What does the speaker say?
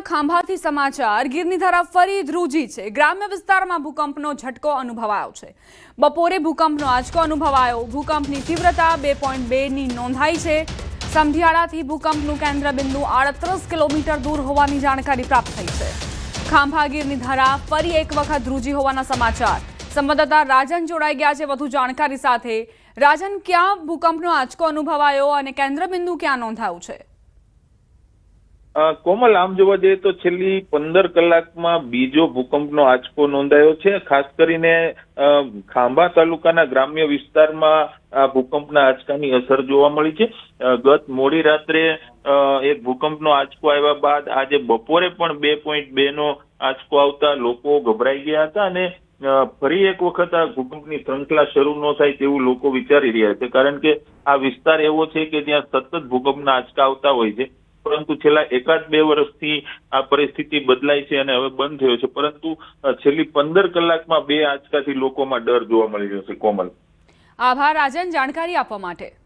ખાંભાથી સમાચાર. ગીરની ધારા ફરી ધ્રુજી છે. ગ્રામ્ય વિસ્તારમાં ભૂકંપનો ઝટકો અનુભવાયો છે. બપોરે ભૂકંપનો આંચકો અનુભવાયો. ભૂકંપની તીવ્રતા બે પોઈન્ટ બેની નોંધાઈ છે. સંધિયાળાથી ભૂકંપનું કેન્દ્ર બિંદુ આડત્રીસ કિલોમીટર દૂર હોવાની જાણકારી પ્રાપ્ત થઈ છે. ખાંભા ગીરની ધારા ફરી એક વખત ધ્રુજી હોવાના સમાચાર. સંવાદદાતા રાજન જોડાઈ ગયા છે વધુ જાણકારી સાથે. રાજન, ક્યાં ભૂકંપનો આંચકો અનુભવાયો અને કેન્દ્ર બિંદુ ક્યાં નોંધાયું છે? કોમલ, આમ જોવા જઈએ તો છેલ્લી પંદર કલાકમાં બીજો ભૂકંપનો આંચકો નોંધાયો છે. ખાસ કરીને ખાંભા તાલુકાના ગ્રામ્ય વિસ્તારમાં આ ભૂકંપના આંચકાની અસર જોવા મળી છે. ગત મોડી રાત્રે એક ભૂકંપનો આંચકો આવ્યા બાદ આજે બપોરે પણ બે પોઈન્ટ બે નો આંચકો આવતા લોકો ગભરાઈ ગયા હતા અને ફરી એક વખત આ ભૂકંપની શ્રૃંખલા શરૂ ન થાય તેવું લોકો વિચારી રહ્યા છે. કારણ કે આ વિસ્તાર એવો છે કે જ્યાં સતત ભૂકંપના આંચકા આવતા હોય છે. પરંતુ છેલ્લા એકાદ બે વર્ષથી આ પરિસ્થિતિ બદલાઈ છે અને હવે બંધ થયો છે. પરંતુ છેલ્લી પંદર કલાકમાં બે આંચકાથી લોકોમાં ડર જોવા મળી રહ્યો છે. કોમલ. આભાર. રાજન જાણકારી આપવા માટે.